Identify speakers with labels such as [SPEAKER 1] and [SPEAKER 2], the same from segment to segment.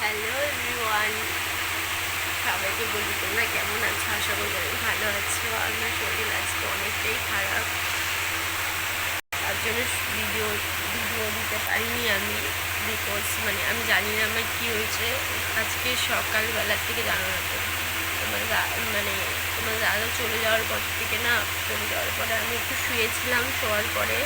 [SPEAKER 1] Hello everyone. সবাইকে বলি, তোমরা কেমন আছো? আশা করি আমি ভালো আছো। আমার শরীর আজকে অনেকটাই খারাপ। তার জন্য ভিডিও ভিডিও দিতে পারিনি আমি বিকজ মানে আমি জানি না আমার কী হয়েছে। আজকে সকালবেলার থেকে জানো না তো। তোমার মানে তোমার দাদা চলে যাওয়ার পর থেকে না, চলে যাওয়ার পরে আমি একটু শুয়েছিলাম, শোয়ার পরে।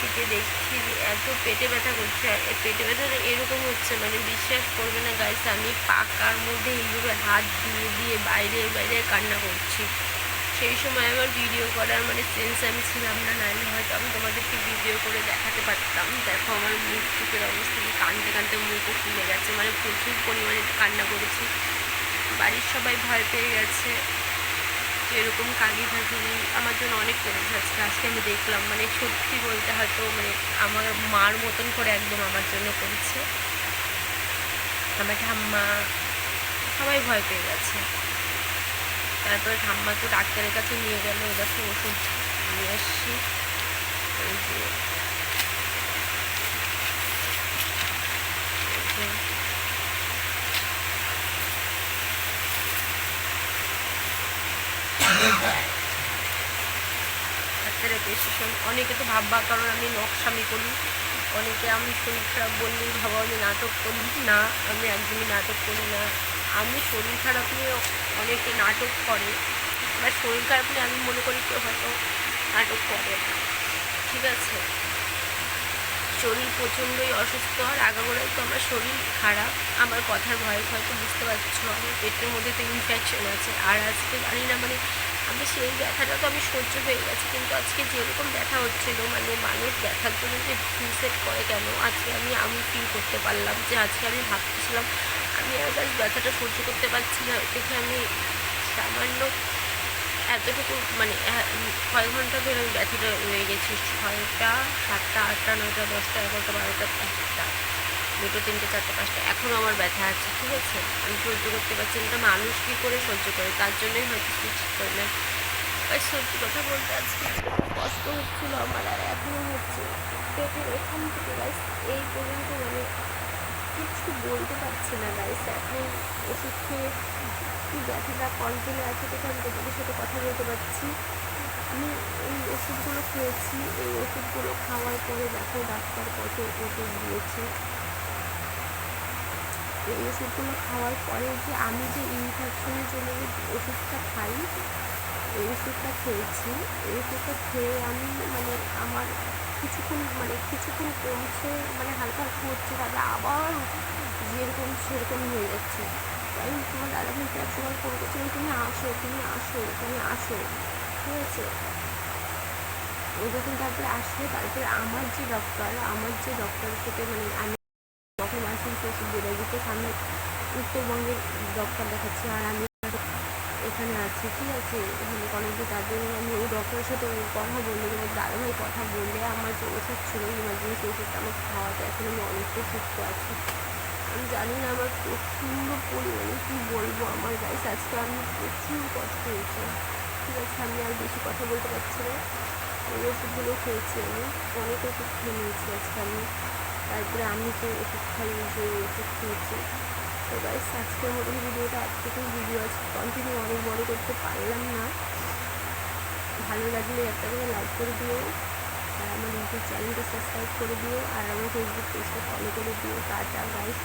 [SPEAKER 1] থেকে দেখছি এত পেটে ব্যথা করছে আর পেটে ব্যথাটা এরকম হচ্ছে মানে বিশ্বাস করবে না গাইস আমি পাকার মধ্যে এইভাবে হাত দিয়ে দিয়ে বাইরে বাইরে কান্না করছি। সেই সময় আমার ভিডিও করার মানে সেন্স আমি ছিলাম না, নাহলে হয়তো আমি তোমাদেরকে ভিডিও করে দেখাতে পারতাম। দেখো আমার মুখ চুকের অবস্থা কানতে কানতে মুখও ফুলে গেছে মানে প্রচুর পরিমাণে কান্না করেছি। বাড়ির সবাই ভয় পেয়ে গেছে। এরকম কালি থাকিনি আমার জন্য অনেক করেছে আজকে আজকে আমি দেখলাম মানে সত্যি বলতে হয়তো মানে আমার মার মতন করে একদম আমার জন্য করেছে। আমার ঠাম্মা সবাই ভয় পেয়ে গেছে। তারপরে ঠাম্মা তো ডাক্তারের কাছে নিয়ে গেল তো ওষুধ নিয়ে আসছি। যে এই যে ডাক্তারের প্রেসক্রিপশন অনেকে তো ভাববা কারণ আমি নকশামি করি। অনেকে আমি শরীর খারাপ বললেই ভাবো আমি নাটক করি। না, আমি একদমই নাটক করি না। আমি শরীর খারাপ নিয়ে অনেকে নাটক করে। বা শরীর খারাপ নিয়ে আমি মনে করি কেউ হয়তো নাটক করে ঠিক আছে? শরীর প্রচণ্ডই অসুস্থ আর আগাগোড়াই তো আমার শরীর খারাপ। আমার কথার ভয়ে হয়তো বুঝতে পারছ আমার পেটের মধ্যে তো ইনফেকশন আছে। আর আজকে জানি না মানে আমি সেই ব্যথাটা তো আমি সহ্য হয়ে গেছে, কিন্তু আজকে যেরকম ব্যথা হচ্ছিল মানে মানুষ ব্যথার জন্য যে সেট করে কেন? আজকে আমি আমি ফিল করতে পারলাম যে আজকে আমি ভাবতেছিলাম, আমি গাছ ব্যথাটা সহ্য করতে পারছি না। দেখে আমি সামান্য এতটুকু মানে কয়েক ঘণ্টা ধরে আমি ব্যথাটা রয়ে গেছি। ছয়টা, সাতটা, আটটা, নয়টা, দশটা, এগারোটা, বারোটা একটা দুটো, তিনটে, চারটে, পাঁচটা এখনও আমার ব্যথা আছে, ঠিক আছে? আমি সহ্য করতে পারছি না। মানুষ কী করে সহ্য করে? তার জন্যই হয়তো সুইচ করলেন আর সত্যি কথা বলতে আজকে কষ্ট হচ্ছিল আমার, আর এখনও হচ্ছে। পেটের এখান থেকে গাইস এই পর্যন্ত মানে কিছু বলতে পারছি না গাইস এখন ওষুধ খেয়ে কি ব্যথাটা কন্টিনিউ আছে দেখে আমি তোমাদের সাথে কথা বলতে পারছি। আমি এই ওষুধগুলো খেয়েছি, এই ওষুধগুলো খাওয়ার পরে দেখো ডাক্তার কত ওষুধ দিয়েছে। এই ওষুধগুলো খাওয়ার পরে যে আমি যে ইনফেকশনের জন্য যে ওষুধটা খাই, এই ওষুধটা খেয়েছি। এই ওষুধটা খেয়ে আমি মানে আমার কিছুক্ষণ মানে কিছুক্ষণ কমছে মানে হালকা হালকা হচ্ছে, তারপরে আবার যেরকম সেরকম হয়ে যাচ্ছে। তোমার দাদা ভাইকে এক সময় ফোন করছিলাম তুমি আসো তুমি আসো তুমি আসো। ঠিক আছে? ও যখন তারপরে আসলে তারপরে আমার যে ডক্টর আমার যে ডক্টরের সাথে মানে আমি যখন ওষুধ বেড়ে গেছে সামনে উত্তরবঙ্গের ডক্টর দেখাচ্ছি আর আমি এখানে আছি, ঠিক আছে? এখানে কলেজে তারপরে আমি ওই ডক্টরের সাথে ওই কথা বললে তোমার দাদাভাই কথা বললে আমার যে ওষুধ ছিল ইমার্জেন্সি ওষুধটা আমাকে খাওয়াতে এখন আমি অনেকটাই সুস্থ আছি। আমি জানি না আমার প্রচণ্ড পরিমাণে কী বলব। আমার গাইস আজকে আমি প্রচুর কষ্ট হয়েছে। ঠিক আছে, আমি আর বেশি কথা বলতে পারছি না। ওই ওষুধগুলো খেয়েছি আমি। অনেক ওষুধ খেয়ে নিয়েছি আজকে আমি। তারপরে আমি যে ওষুধ খাই যে ওষুধ খেয়েছি। তো গাইস আজকের মতন ভিডিওটা আজকেই ভিডিও আজকে কন্টিনিউ অনেক বড় করতে পারলাম না। ভালো লাগলে একটা করে লাইক করে দিও। আর আমার ইউটিউব চ্যানেলটা সাবস্ক্রাইব করে দিও আর আমার ফেসবুক পেজটা ফলো করে দিও। Tata guys